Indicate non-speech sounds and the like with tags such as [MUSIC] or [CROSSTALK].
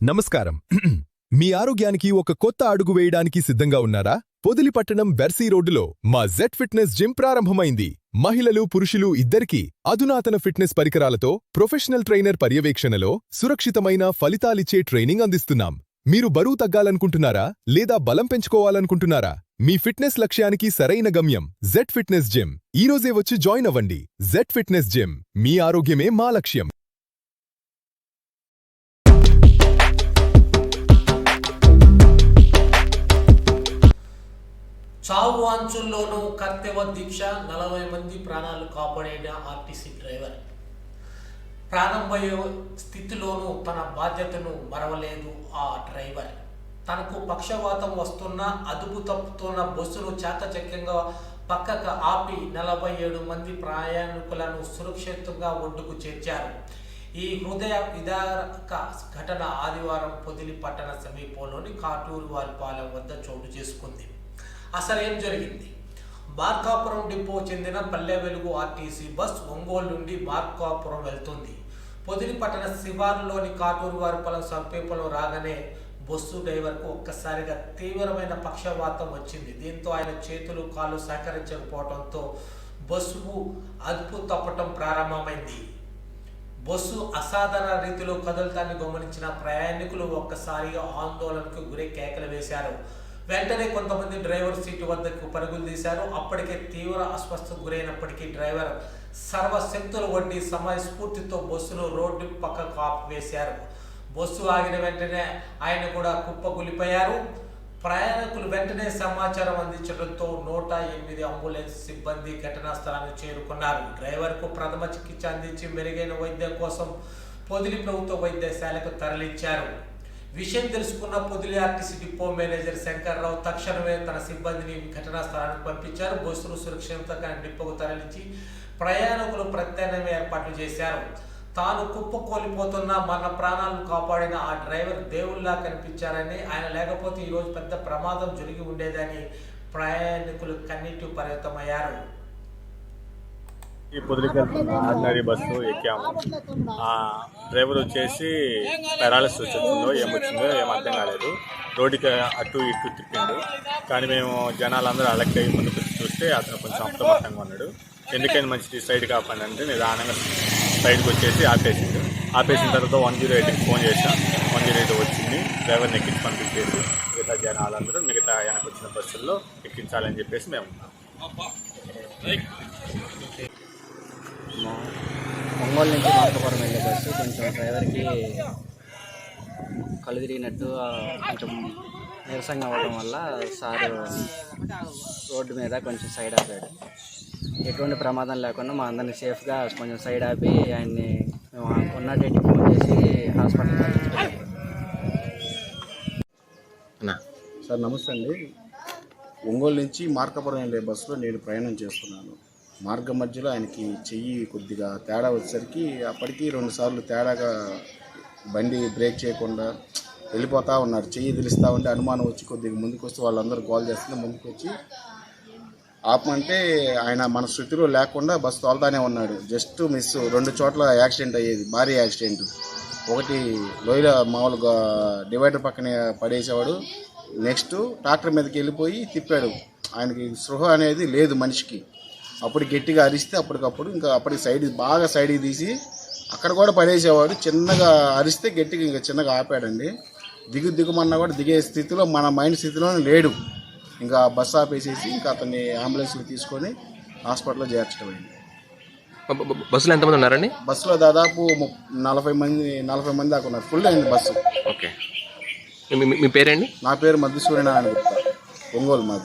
నమస్కారం. [CLEARS THROAT] మీ ఆరోగ్యానికి ఒక కొత్త అడుగు వేయడానికి సిద్ధంగా ఉన్నారా? పొదిలిపట్టణం బెర్సీ రోడ్డులో మా జెట్ ఫిట్నెస్ జిమ్ ప్రారంభమైంది. మహిళలు పురుషులు ఇద్దరికీ అధునాతన ఫిట్నెస్ పరికరాలతో ప్రొఫెషనల్ ట్రైనర్ పర్యవేక్షణలో సురక్షితమైన ఫలితాలిచ్చే ట్రైనింగ్ అందిస్తున్నాం. మీరు బరువు తగ్గాలనుకుంటున్నారా? లేదా బలం పెంచుకోవాలనుకుంటున్నారా? మీ ఫిట్నెస్ లక్ష్యానికి సరైన గమ్యం జెట్ ఫిట్నెస్ జిమ్. ఈరోజే వచ్చి జాయిన్ అవ్వండి. Jet fitness gym. మీ ఆరోగ్యమే మా లక్ష్యం. చావు అంచుల్లోనూ కర్తవ్య దీక్ష నలభై మంది ప్రాణాలు కాపాడిన ఆర్టీసీ డ్రైవర్. ప్రాణం స్థితిలోనూ తన బాధ్యతను మరవలేదు ఆ డ్రైవర్. తనకు పక్షవాతం వస్తున్న అదుపు తప్పుతున్న బస్సును చాకచక్యంగా పక్కకు ఆపి నలభై ఏడు మంది ప్రయాణికులను సురక్షితంగా ఒడ్డుకు చేర్చారు. ఈ హృదయ విదారక ఘటన ఆదివారం పొదిలి పట్టణ సమీపంలోని కాటూరు వారిపాలెం వద్ద చోటు చేసుకుంది. అసలు ఏం జరిగింది? మార్కాపురం డిపో చెందిన పల్లె వెలుగు ఆర్టీసీ బస్ ఒంగోలు నుండి మార్కాపురం వెళ్తుంది. పొదిలి పట్టణ శివారులోని కాటూరు వారిపలం సమీపంలో రాగానే బస్సు డ్రైవర్కు ఒక్కసారిగా తీవ్రమైన పక్షవాతం వచ్చింది. దీంతో ఆయన చేతులు కాళ్ళు సహకరించకపోవడంతో బస్సు అదుపు తప్పటం ప్రారంభమైంది. బస్సు అసాధారణ రీతిలో కదులుతాన్ని గమనించిన ప్రయాణికులు ఒక్కసారిగా ఆందోళనకు గురై కేకలు వేశారు. వెంటనే కొంతమంది డ్రైవర్ సీటు వద్దకు పరుగులు తీశారు. అప్పటికే తీవ్ర అస్వస్థకు గురైనప్పటికీ డ్రైవర్ సర్వశక్తులు వడ్డీ సమయస్ఫూర్తితో బస్సును రోడ్డు పక్కకు ఆపివేశారు బస్సు ఆగిన వెంటనే ఆయన కూడా కుప్పకూలిపోయారు ప్రయాణికులు వెంటనే సమాచారం అందించడంతో నూట ఎనిమిది అంబులెన్స్ సిబ్బంది ఘటనా స్థలానికి చేరుకున్నారు. డ్రైవర్కు ప్రథమ చికిత్స అందించి మెరుగైన వైద్యం కోసం పొదిలి ప్రభుత్వ వైద్యశాలకు తరలించారు. విషయం తెలుసుకున్న Podili RTC depot manager Shankarrao తక్షణమే తన సిబ్బందిని ఘటనా స్థలానికి పంపించారు. బస్సును సురక్షితంగా డిపోకు తరలించి ప్రయాణికులు ప్రత్యామ్నాయ ఏర్పాట్లు చేశారు. తాను కుప్పకూలిపోతున్న మన ప్రాణాలను కాపాడిన ఆ డ్రైవర్ దేవుళ్ళా కనిపించారని ఆయన లేకపోతే ఈరోజు పెద్ద ప్రమాదం జరిగి ఉండేదని ప్రయాణికులు కన్నీటి పర్యతమయ్యారు. ఈ పొదిలికెళ్తున్న ఆర్డినరీ బస్సు ఎక్కాము. ఆ డ్రైవర్ వచ్చేసి పెరాలిసిస్ వచ్చిందో ఏమొచ్చిందో ఏం అర్థం కాలేదు. రోడ్డుకి అటు ఇటు తిప్పిండు. కానీ మేము జనాలందరూ అలెక్ట్ అయ్యి ముందుకు చూస్తే అతను కొంచెం అప్రమత్తంగా ఉన్నాడు. ఎందుకైనా మంచిది సైడ్ కాపండి అంటే నిదానంగా సైడ్కి వచ్చేసి ఆపేసిండు. ఆపేసిన తర్వాత వన్ జీరో ఎయిట్కి ఫోన్ చేశాం. వన్ జీరో ఎయిట్ వచ్చింది. డ్రైవర్ని ఎక్కించి పంపించేసి మిగతా జనాలందరూ మిగతా వెనక వచ్చిన బస్సుల్లో ఎక్కించాలని చెప్పేసి మేము ఉన్నాం. ఒంగోలు నుంచి మార్కపురం వెళ్ళే బస్సు కొంచెం డ్రైవర్కి కళ్ళు తిరిగినట్టు ఆ, కొంచెం నీరసంగా అవ్వడం వల్ల సారు రోడ్డు మీద కొంచెం సైడ్ ఆపాడు. ఎటువంటి ప్రమాదం లేకుండా మా అందరిని సేఫ్గా కొంచెం సైడ్ ఆపి ఆయన్ని మేము ఉన్న డేట్కి ఫోన్ చేసి హాస్పిటల్ సార్ నమస్తే అండి. ఒంగోలు నుంచి మార్కాపురం వెళ్ళే బస్సులో నేను ప్రయాణం చేస్తున్నాను. మార్గం మధ్యలో ఆయనకి చెయ్యి కొద్దిగా తేడా వచ్చేసరికి అప్పటికి రెండు సార్లు తేడాగా బండి బ్రేక్ చేయకుండా వెళ్ళిపోతూ ఉన్నాడు చెయ్యి తెలుస్తూ ఉంటే అనుమానం వచ్చి కొద్దిగా ముందుకు వస్తే వాళ్ళందరూ కాల్ చేస్తే ముందుకు వచ్చి ఆపమంటే ఆయన మన శృతిలో లేకుండా బస్సు తోలుతానే ఉన్నాడు. జస్ట్ మిస్ రెండు చోట్ల యాక్సిడెంట్ అయ్యేది. భారీ యాక్సిడెంట్. ఒకటి లోయల మామూలుగా డివైడర్ పక్కనే పడేసేవాడు. నెక్స్ట్ ట్రాక్టర్ మీదకి వెళ్ళిపోయి తిప్పాడు. ఆయనకి స్పృహ అనేది లేదు మనిషికి. అప్పుడు గట్టిగా అరిస్తే అప్పటికప్పుడు ఇంకా అప్పటికి సైడ్ బాగా సైడ్కి తీసి అక్కడ కూడా పడేసేవాడు. చిన్నగా అరిస్తే గట్టిగా ఇంకా చిన్నగా ఆపాడండి. దిగు దిగుమన్నా కూడా దిగే స్థితిలో మన మైండ్ స్థితిలోనే లేడు. ఇంకా బస్ ఆపేసేసి ఇంకా అతన్ని అంబులెన్స్లో తీసుకొని హాస్పిటల్లో చేర్చడం అయింది బస్సులో ఎంతమంది ఉన్నారండి? బస్సులో దాదాపు నలభై మంది నలభై మంది దాకా ఉన్నారు. ఫుల్ అయింది బస్సు. ఓకే. మీ- మీ- మీ పేరేండి? నా పేరు మధుసూర్యనారాయణ గుప్తా ఒంగోలు మాది.